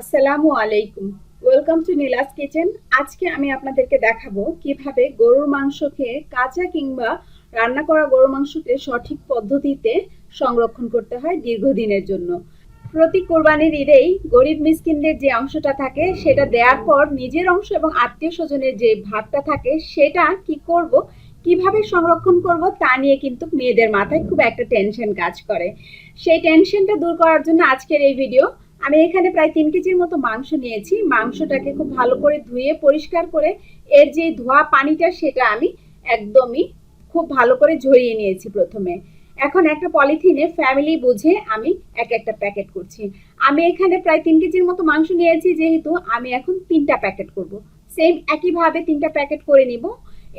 আসসালামু আলাইকুম। Welcome to Neela's kitchen আজকে আমি আপনাদেরকে দেখাবো কীভাবে গরুর মাংসকে কাঁচা কিংবা রান্না করা গরুর মাংসকে সঠিক পদ্ধতিতে সংরক্ষণ করতে হয় দীর্ঘদিনের জন্য। প্রতি কোরবানির ঈদেই গরিব মিসকিনদের যে অংশটা থাকে, সেটা দেওয়ার পর নিজের অংশ এবং আত্মীয় স্বজনের যে ভাগটা থাকে, সেটা কি করব, কীভাবে সংরক্ষণ করব, তা নিয়ে কিন্তু মেয়েদের মাথায় খুব একটা টেনশন কাজ করে। সেই টেনশনটা দূর করার জন্য আজকের এই ভিডিও আমি এখানে প্রায় তিন কেজির মতো মাংস নিয়েছি। মাংসটাকে খুব ভালো করে ধুয়ে, পরিষ্কার করে এর যে ধোয়া পানিটা সেটা আমি একদমই খুব ভালো করে ঝরিয়ে নিয়েছি প্রথমে। এখন একটা পলিথিনে ফ্যামিলি বুঝে আমি এক একটা প্যাকেট করছি। আমি এখানে প্রায় তিন কেজির মতো মাংস নিয়েছি যেহেতু আমি এখন তিনটা প্যাকেট করব। সেম একইভাবে তিনটা প্যাকেট করে নিব।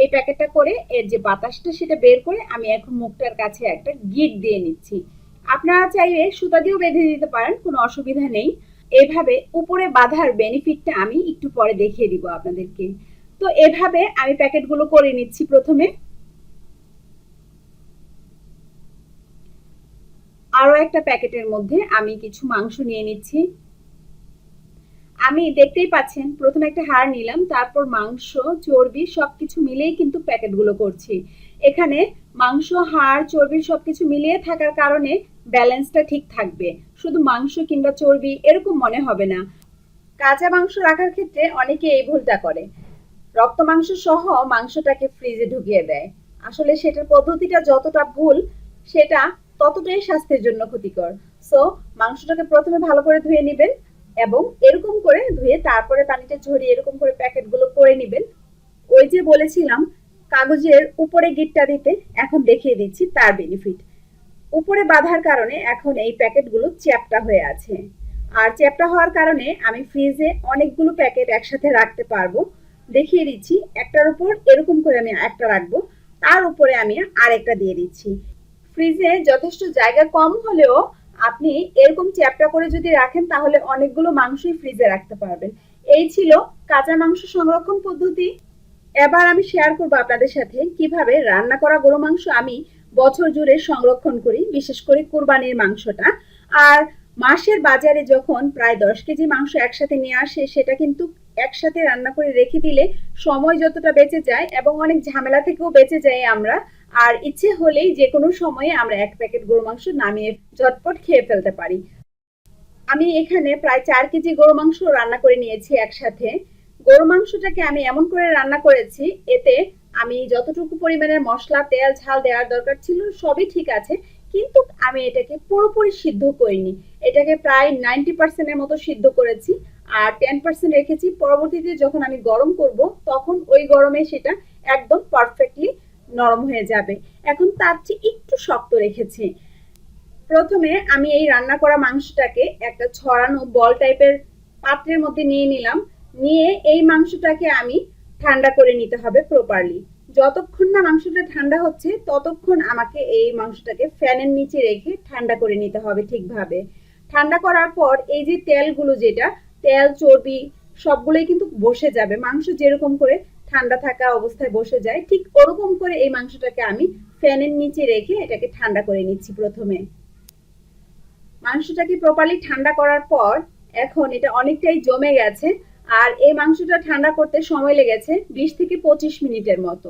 এই প্যাকেটটা করে এর যে বাতাসটা সেটা বের করে আমি এখন মুখটার কাছে একটা গিট দিয়ে নিচ্ছি। আপনারা চাইলে সুতা দিয়েও বেঁধে দিতে পারেন, কোনো অসুবিধা নেই। এভাবে উপরে বাঁধার বেনিফিটটা আমি একটু পরে দেখিয়ে দিব আপনাদেরকে। তো এভাবে আমি প্যাকেটগুলো করে নিচ্ছি প্রথমে। আরও একটা প্যাকেটের মধ্যে আমি কিছু মাংস নিয়ে নিচ্ছি। আমি দেখতেই পাচ্ছেন, প্রথমে একটা হাড় নিলাম, তারপর মাংস, চর্বি সবকিছু মিলেই কিন্তু প্যাকেটগুলো করছি। এখানে মাংস, হাড়, চর্বি সবকিছু মিলিয়ে থাকার কারণে ব্যালেন্সটা ঠিক থাকবে। শুধু মাংস কিংবা চর্বি এরকম মনে হবে না। কাঁচা মাংস রাখার ক্ষেত্রে অনেকে এই ভুলটা করে। রক্ত মাংস সহ মাংসটাকে ফ্রিজে ঢুকিয়ে দেয়। আসলে সেটার পদ্ধতিটা যতটা ভুল, সেটা ততটাই স্বাস্থ্যের জন্য ক্ষতিকর। সো মাংসটাকে প্রথমে ভালো করে ধুয়ে নেবেন। এবং এরকম করে ধুয়ে তারপরে পানিটা ঝরিয়ে এরকম করে প্যাকেটগুলো করে নেবেন। ওই যে বলেছিলাম, কাগজের উপরে গিটটা দিতে, এখন দেখিয়ে দিচ্ছি তার বেনিফিট উপরে বাঁধার কারণে এখন এই প্যাকেটগুলো চ্যাপটা হয়ে আছে। আর চ্যাপটা হওয়ার কারণে আমি ফ্রিজে অনেকগুলো প্যাকেট একসাথে রাখতে পারব। দেখিয়ে দিচ্ছি, একটার উপর এরকম করে আমি একটা রাখব, তার উপরে আমি আরেকটা দিয়ে দিচ্ছি। ফ্রিজে যথেষ্ট জায়গা কম হলেও আপনি এরকম চ্যাপটা করে যদি রাখেন, তাহলে অনেকগুলো মাংসই ফ্রিজে রাখতে পারবেন। এই ছিল কাঁচা মাংস সংরক্ষণ পদ্ধতি। এবার আমি শেয়ার করব আপনাদের সাথে কীভাবে রান্না করা গরু মাংস আমি বছর জুড়ে সংরক্ষণ করি, বিশেষ করে কোরবানির মাংসটা। আর মাসের বাজারে যখন প্রায় দশ কেজি মাংস একসাথে নিয়ে আসে, সেটা কিন্তু একসাথে রান্না করে রেখে দিলে সময় যতটা বেঁচে যায় এবং অনেক ঝামেলা থেকেও বেঁচে যাই আমরা আর ইচ্ছে হলেই যে কোনো সময়ে আমরা এক প্যাকেট গরু মাংস নামিয়ে ঝটপট খেয়ে ফেলতে পারি। আমি এখানে প্রায় চার কেজি গরু মাংস রান্না করে নিয়েছি একসাথে। গরু মাংসটাকে আমি এমন করে রান্না করেছি, এতে আমি যতটুকু পরিমাণের মশলা, তেল, ঝাল দেওয়ার দরকার ছিল সবই ঠিক আছে, কিন্তু আমি এটাকে পুরোপুরি সিদ্ধ করিনি। এটাকে প্রায় নাইনটি পার্সেন্টের মতো সিদ্ধ করেছি আর টেন পার্সেন্ট রেখেছি। পরবর্তীতে যখন আমি গরম করব, তখন ওই গরমে সেটা একদম পারফেক্টলি নরম হয়ে যাবে। এখন তার চেয়ে একটু শক্ত রেখেছি। প্রথমে আমি এই রান্না করা মাংসটাকে একটা ছড়ানো বল টাইপের পাত্রের মধ্যে নিয়ে নিলাম। নিয়ে এই মাংসটাকে আমি ঠান্ডা করে নিতে হবে প্রপারলি যতক্ষণ না মাংসটা ঠান্ডা হচ্ছে, ততক্ষণ আমাকে এই মাংসটাকে ফ্যানের নিচে রেখে ঠান্ডা করে নিতে হবে ঠিকভাবে। ঠান্ডা করার পর এই যে তেলগুলো যেটা, তেল, চর্বি সবগুলোই কিন্তু বসে যাবে। মাংস যেরকম করে ঠান্ডা থাকা অবস্থায় বসে যায়, ঠিক ওরকম করে এই মাংসটাকে আমি ফ্যানের নিচে রেখে এটাকে ঠান্ডা করে নিচ্ছি প্রথমে। মাংসটাকে প্রপারলি ঠান্ডা করার পর এখন এটা অনেকটাই জমে গেছে, আর এই মাংসটা ঠান্ডা করতে সময় লেগেছে বিশ থেকে পঁচিশ মিনিটের মতো।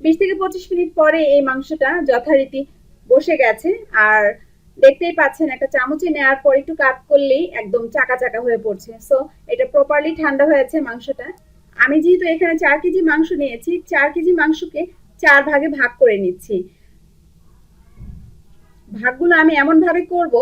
বিশ থেকে পঁচিশ মিনিট পরে এই মাংসটা যথারীতি বসে গেছে, আর দেখতেই পাচ্ছেন একটা চামচে নেওয়ার পর একটু কাট করলেই একদম চাকা চাকা হয়ে পড়ছে। সো এটা প্রপারলি ঠান্ডা হয়েছে মাংসটা। আমি যেহেতু এখানে চার কেজি মাংস নিয়েছি, চার কেজি মাংসকে চার ভাগে ভাগ করে নিচ্ছি। ভাগগুলো আমি এমন ভাবে করব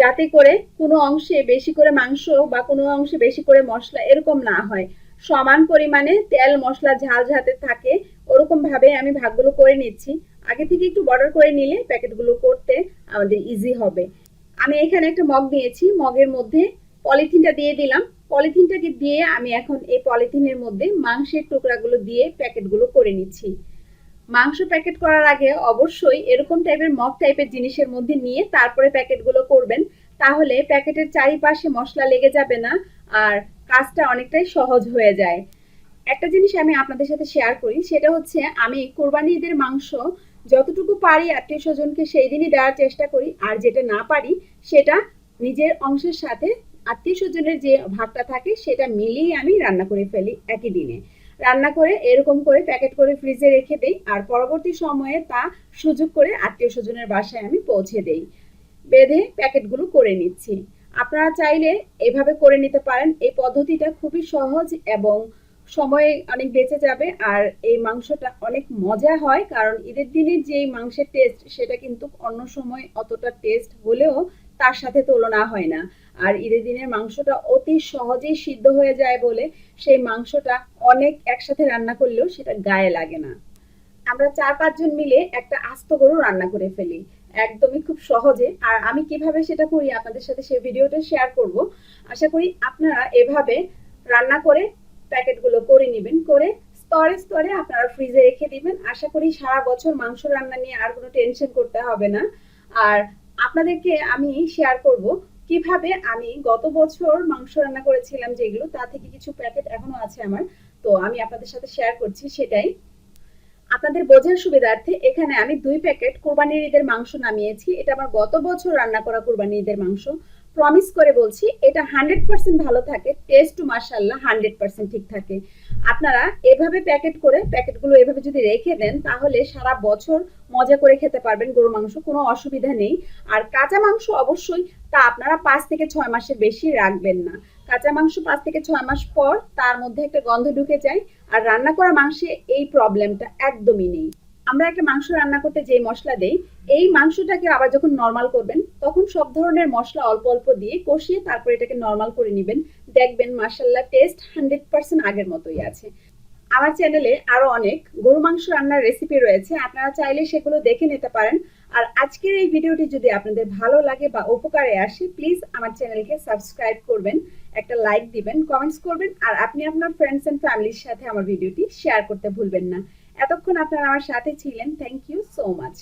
যাতে করে কোনো অংশে বেশি করে মাংস বা কোনো অংশে বেশি করে মশলা এরকম না হয়। সমান পরিমাণে তেল, মশলা, ঝাল ঝাতে থাকে ওরকম ভাবে আমি ভাগগুলো করে নিচ্ছি। আগে থেকে একটু বর্ডার করে নিলে প্যাকেটগুলো করতে আমাদের ইজি হবে। আমি এখানে একটা মগ নিয়েছি, মগের মধ্যে পলিথিনটা দিয়ে দিলাম। পলিথিনটাকে দিয়ে আমি এখন এই পলিথিনের মধ্যে মাংসের টুকরাগুলো দিয়ে প্যাকেটগুলো করে নিচ্ছি। মাংস প্যাকেট করার আগে অবশ্যই এরকম টাইপের মগ টাইপের জিনিসের মধ্যে নিয়ে তারপরে প্যাকেটগুলো করবেন, তাহলে প্যাকেটের চারিপাশে মশলা লেগে যাবে না আর কাজটা অনেকটাই সহজ হয়ে যায়। একটা জিনিস আমি আপনাদের সাথে শেয়ার করি, সেটা হচ্ছে আমি কোরবানি ঈদের মাংস যতটুকু পারি আত্মীয় স্বজনকে সেই দিনই দেওয়ার চেষ্টা করি, আর যেটা না পারি সেটা নিজের অংশের সাথে আত্মীয় স্বজনের যে ভাগটা থাকে, সেটা মিলিয়ে আমি রান্না করে ফেলি একই দিনে। রান্না করে এরকম করে প্যাকেট করে ফ্রিজে রেখে দেই, আর পরবর্তী সময়ে তা সুযোগ করে আত্মীয় স্বজনের বাসায় আমি পৌঁছে দেই। বেঁধে প্যাকেটগুলো করে নিচ্ছি। আপনারা চাইলে এভাবে করে নিতে পারেন। এই পদ্ধতিটা খুবই সহজ এবং সময় অনেক বেঁচে যাবে, আর এই মাংসটা অনেক মজা হয়, কারণ ঈদের দিনে যেই মাংসের টেস্ট সেটা কিন্তু অন্য সময় অতটা টেস্ট হলেও তার সাথে তুলনা হয় না। আর ঈদের দিনের মাংসটা অতি সহজেই সিদ্ধ হয়ে যায় বলে সেই মাংসটা অনেক একসাথে রান্না করলেও সেটা গায়ে লাগে না। আমরা চার পাঁচজন মিলে একটা আস্ত গরু রান্না করে ফেলি। একদমই খুব সহজে। আর আমি কীভাবে সেটা করি আপনাদের সাথে সেই ভিডিওটা শেয়ার করব। আশা করি আপনারা এভাবে রান্না করে প্যাকেটগুলো করে নেবেন। করে স্তরে স্তরে আপনারা ফ্রিজে রেখে দিবেন। আশা করি সারা বছর মাংস রান্না নিয়ে আর কোনো টেনশন করতে হবে না। আর আপনাদেরকে আমি শেয়ার করব কীভাবে আমি গত বছর মাংস রান্না করেছিলাম যেগুলো, তা থেকে কিছু প্যাকেট এখনও আছে আমার। তো আমি আপনাদের সাথে শেয়ার করছি সেটাই। আপনাদের বোঝার সুবিধার্থে এখানে আমি দুই প্যাকেট কোরবানির ঈদের মাংস নামিয়েছি। এটা আমার গত বছর রান্না করা কোরবানির ঈদের মাংস। প্রমিস করে বলছি, এটা হান্ড্রেড পার্সেন্ট ভালো থাকে। টেস্ট মার্শাল্লাহ হান্ড্রেড পার্সেন্ট ঠিক থাকে। আপনারা এভাবে প্যাকেট করে, প্যাকেটগুলো এভাবে যদি রেখে দেন, তাহলে সারা বছর মজা করে খেতে পারবেন গরু মাংস, কোনো অসুবিধা নেই। আর কাঁচা মাংস অবশ্যই, তা আপনারা পাঁচ থেকে ছয় মাসের বেশি রাখবেন না। কাঁচা মাংস পাঁচ থেকে ছয় মাস পর তার মধ্যে একটা গন্ধ ঢুকে যায়, আর রান্না করা মাংসে এই প্রবলেমটা একদমই নেই। আমরা একটা মাংস রান্না করতে যে মশলা দেই, এই মাংসটাকে আবার যখন নর্মাল করবেন, তখন সব ধরনের মশলা অল্প অল্প দিয়ে কষিয়ে তারপর এটাকে নর্মাল করে নেবেন। দেখবেন মাসাল্লাহ টেস্ট হান্ড্রেড পার্সেন্ট আগের মতোই আছে। আমার চ্যানেলে আরও অনেক গরু মাংস রান্নার রেসিপি রয়েছে। আপনারা চাইলে সেগুলো দেখে নিতে পারেন। আর আজকের এই ভিডিওটি যদি আপনাদের ভালো লাগে বা উপকারে আসে প্লিজ আমার চ্যানেলকে সাবস্ক্রাইব করবেন, একটা লাইক দিবেন কমেন্টস করবেন, আর আপনি আপনার ফ্রেন্ডস এন্ড ফ্যামিলির সাথে আমার ভিডিওটি শেয়ার করতে ভুলবেন না। এতক্ষণ আপনারা আমার সাথে ছিলেন। Thank you so much